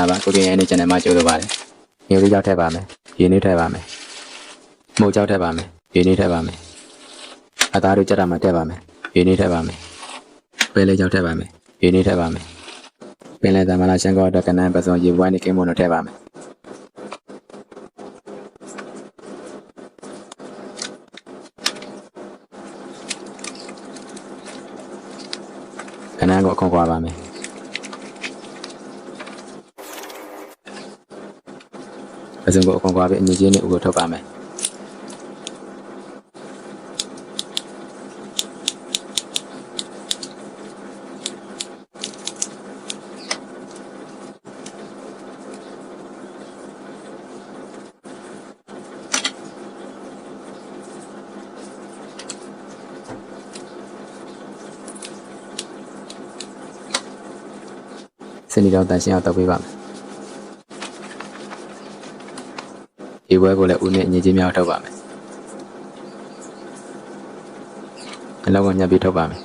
္ဂလာပါကိုကင်ရဲ့နေ့ channel မှာကြိုဆိုပါရစေ။မျိုးလေးကြောက်ထည့်ပါမယ်။ရင်းနှီးထည့်ပါမယ်။မှုတ်ကြောက်ထည့်ပါမယ်။ရင်းနှီးထည့်ပါမယ်။အသားတို့ကြက်တာမှထည့်ပါမယ်။ရင်းနှီးထည့်ပါမယ်။ပဲလေးကြောက်ထည့်ပါမယ်။ရင်းနှီးထည့်ပါမယ်။ပင်လယ်သမလာရှန်ကောအတွက်ကနန်းပစုံရေပွားနေကင်းမွန်တို့ထည့်ပါမယ်။ကနန်းကိုအခွန်ခွာပါမယ်။ အစုံကိုအခွန်ခွာပြီးအညီချင်းနဲ့ဥကိုထုတ်ပါမယ်စနေတော့တန်ရှင်းအောင်တောက်ပေးပါမယ် ဒီဘွဲကိုလည်းဦးနဲ့အညီချင်းများထုတ်ပါမယ်အလောက်ကိုညှပ်ပြီးထုတ်ပါမယ်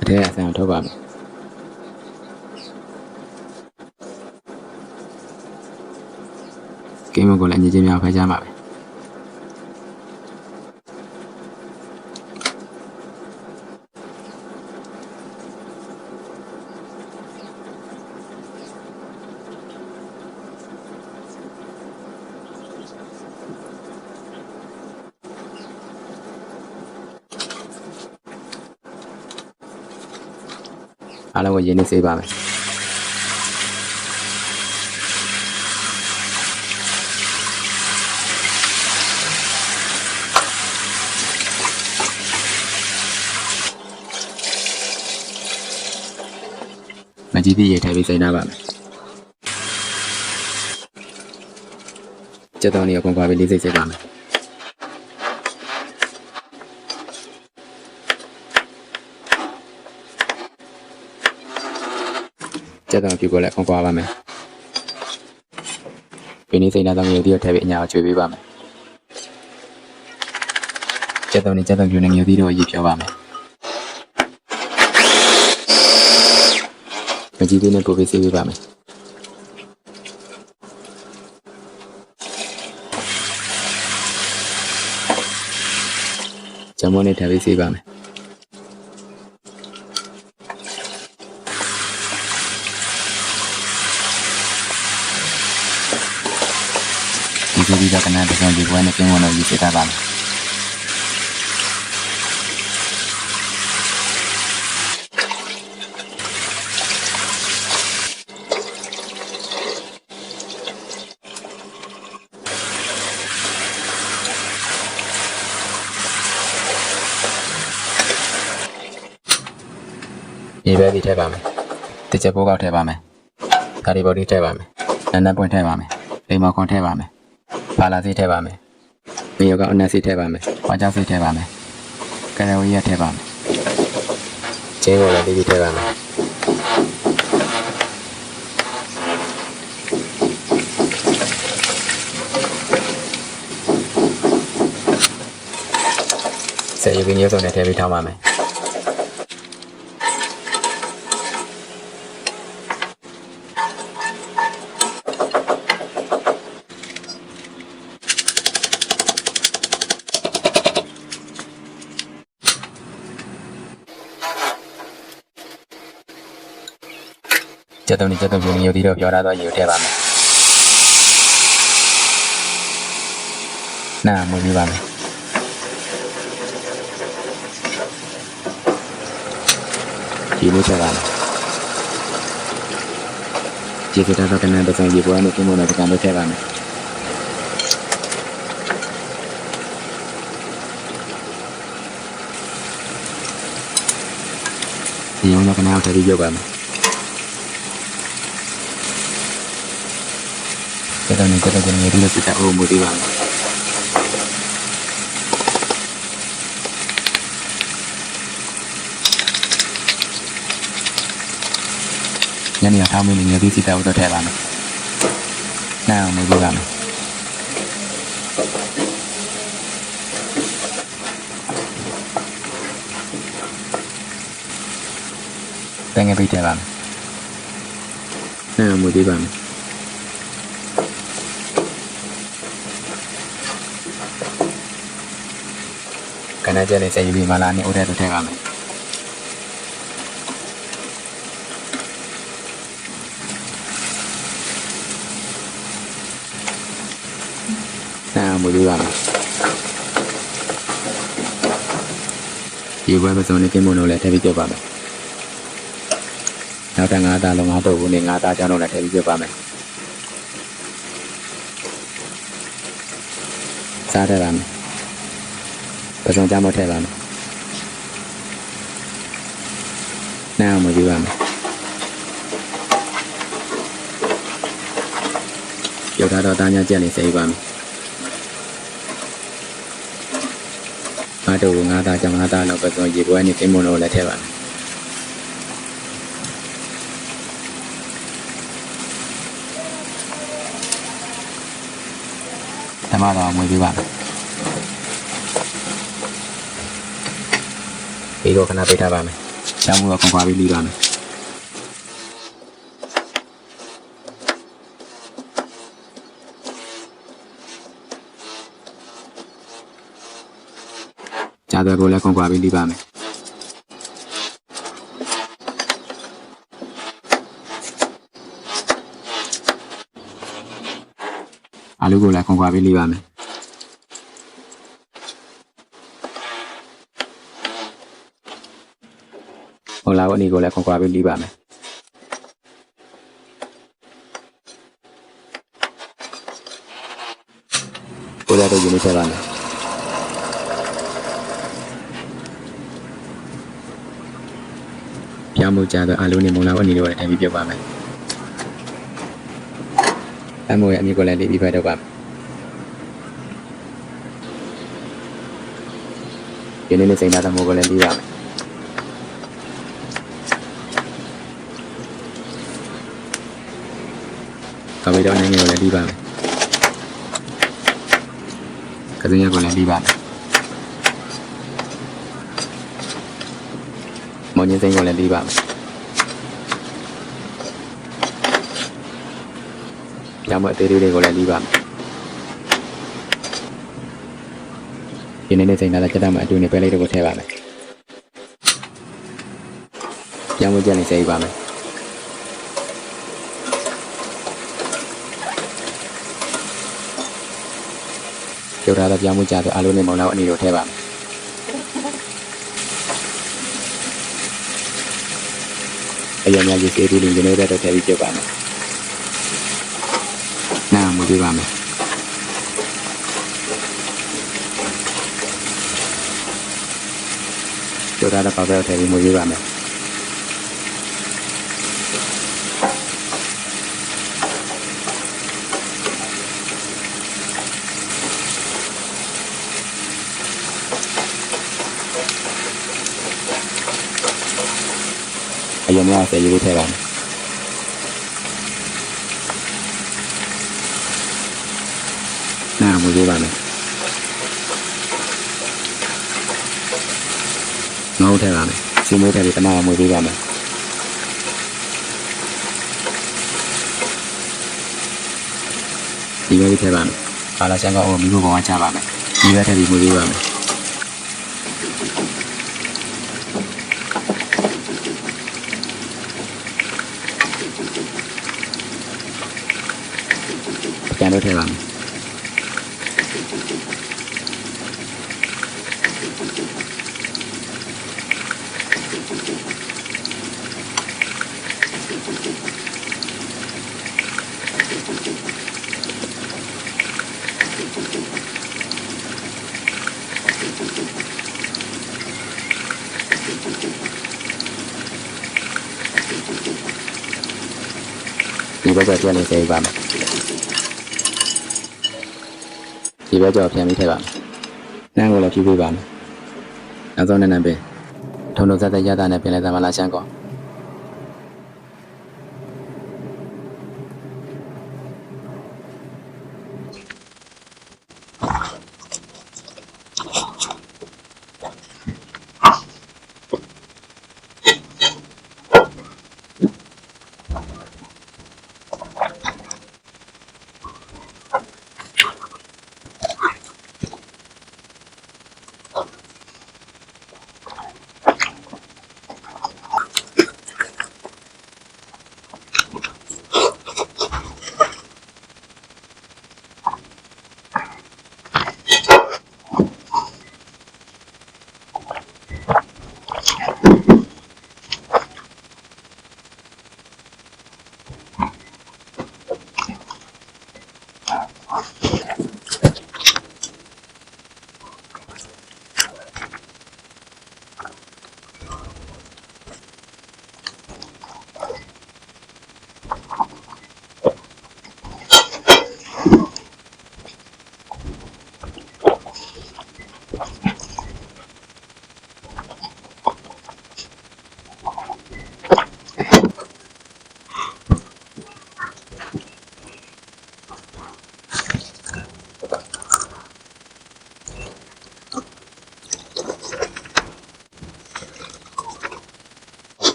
အထက်အဆန်ထုတ်ပါမယ်ကင်းမကိုလည်းအညီချင်းများဖယ်ကြပါမယ် အားလုံးကိုရင်းနှီးစေးပါမယ်မကြီးသေးရေထည့်ပြီးစိမ့်ထားပါမယ်ကျက်တော်နေအကုန်ကွာပြီးလေးစိတ်စိတ်ပါမယ် ကျက်တော်ပြူကိုလည်းအကုန်ကွာပါမယ်ဒီနေ့စိမ့်ထားသောငရုတ်သီးကိုထည့်ပြီးအညာကိုချွေပေးပါမယ်ကျက်တော်နေကျက်တော်ပြူနဲ့ငရုတ်သီးတို့ကိုရေဖြောပါမယ်မကြီးသေးနဲ့ပို့ပြီးစေးပေးပါမယ်ဂျမ်မွန်နဲ့ထည့်ပြီးစေးပါမယ် ဒီလိုပြီးတော့ကနန်းတစ်စုံဒီဘွဲနဲ့ကျင်းဝင်တော့ရေးစစ်တာပါမယ်ဒီဘက်ဒီထည့်ပါမယ်တချက်ပိုးကောက်ထည့်ပါမယ်ဒါဒီဘော်ဒီထည့်ပါမယ်နန်းနန်းပွင့်ထည့်ပါမယ်လိမ္မာခွန်ထည့်ပါမယ် ပါလာစီထည့်ပါမယ်။မြေရောကအနက်စီထည့်ပါမယ်။ဝါကြောက်စီထည့်ပါမယ်။ကရဝီရထည့်ပါမယ်။ချင်းကိုလည်းဒီဒီထည့်ပါမယ်။ဆက်ယူပြီးမျိုးစုံနဲ့ထည့်ပြီးထားပါမယ်။ ကျက်တုံဒီကျက်တုံပြင်းမျိုးဒီတော့ပြောထားတော့ရေကိုထည့်ပါမယ်။နာမွေးပြပါမယ်။ဒီလိုထည့်ပါမယ်။ဒီကတတော့ကနန်းတစ်စုံရေပွဲနဲ့ပြင်းမနဲ့တကန်လို့ထည့်ပါမယ်။ဒီရုံးကနန်းကိုထည့်ပြီးပြုတ်ပါမယ်။ကျတော့နေကျတော့ကျွန်တော်ဒီလိုစစ်တာအိုးမူသေးပါဘူးညနေအောင်ထောင်းမင်းနေဒီစစ်တာအိုးတော့ထည့်ပါမယ်။ နားအောင်မူသေးပါမယ်ပဲငယ်ပိတ်ထည့်ပါမယ် နာမူသေးပါမယ်ကနကြလေးစယူပြီးမလာနေဦးတဲ့ထည့်ပါမယ်နာမူသေးပါမယ်ဒီဘွဲပစုံနဲ့ကိမုန်တို့လည်းထည့်ပြီးပြပါမယ်နောက်တငါးသားလုံးငါးတော့ဘူးနေငါးသားကြောင်းတော့လည်းထည့်ပြီးပြပါမယ်စားတယ်ပါမယ် ပစုံကြမထည့်ပါမယ်နားအောင်မယူပါမယ်ပြောထားတော့တာညာကြက်နေစိတ်ပါမယ်ငါတို့ကငါးသားကြောင်းငါးသားလောက်ပစုံရေပွဲနေကိမုန်တို့လည်းထည့်ပါမယ်ဓမ္မတော်ဝင်ပြပါမယ် ဒီတော့ခဏပိတ်ထားပါမယ်။ကျောင်းမှုတော့ခွန်ခွာပြီးလီးပါမယ်။ကြားတော်ကိုလည်းခွန်ခွာပြီးလီးပါမယ်။အာလူကိုလည်းခွန်ခွာပြီးလီးပါမယ်။ ဟိုလာဝနီကိုလည်းခွန်ခွာပြီးလီးပါမယ်ကိုရတော့ယူနေထည့်ပါမယ်ပြောင်းမှုကြတော့အလုံးနေမုံလာဝနီတို့လည်းထည့်ပြီးပြုတ်ပါမယ်အမိုးရဲ့အမြင့်ကိုလည်းလေးပြီးဖက်တော့ပါမယ်ဒီနေ့နေ့စိန်သားသမုတ်ကိုလည်းလီးပါမယ် ကမေတော့နိုင်ငံကိုလည်းပြီးပါမယ်ကစင်းရက်ကိုလည်းပြီးပါမယ်မောင်ညင်းစိန်ကိုလည်းပြီးပါမယ်ညမအသေးလေးတွေကိုလည်းပြီးပါမယ်ဒီနေ့နေ့စိန်လာတဲ့ကြက်တမအတူနေ ပဲလေးတွေကိုထည့်ပါမယ်ပြောင်းမကြက်နေစိတ်ပါမယ်ပြောထားတဲ့ပြောင်းမှုကြတော့အလုံးနဲ့မောင်လောက်အနေတို့ထဲပါမယ်အရင်များရေးစေးပြီးလင်းနေတဲ့တော့ထည့်ပြီးပြုတ်ပါမယ်နားမူပြပါမယ်ပြောထားတဲ့ပါပဲထည့်ပြီးမူပြပါမယ် ရင်များဆယ်ရေးလေးထည့်ပါမယ်နားမူပြပါမယ်ငေါ့ထည့်ပါမယ်စီမိုးထည့်ပြီးတမမူပြပါမယ်ဒီဘက်လေးထည့်ပါမယ်ပါလာချန်ကအော်မိဖို့ကောင်ကချပါမယ်ဒီဘက်ထည့်ပြီးမူပြပါမယ် ပြန်လို့ထည့်ပါမယ်ဒီဘက်ကပြန်နေစေပါမယ် ဒီဘက်ကြောပြန်ပြီးထည့်ပါမယ်။နန်းကိုလည်းဖြူပေးပါမယ်။နောက်ဆုံးနဲ့နံပဲထုံထုံသက်သက်ရတာနဲ့ပြန်လဲသမလာချမ်းကော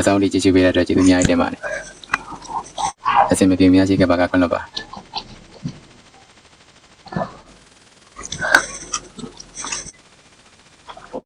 အဆောင်လေးကြည့်ချပေးတဲ့အတွက်ကျေးဇူးအများကြီးတင်ပါတယ်အစင်မပြေများရှိခဲ့ပါကခွင့်လွှတ်ပါ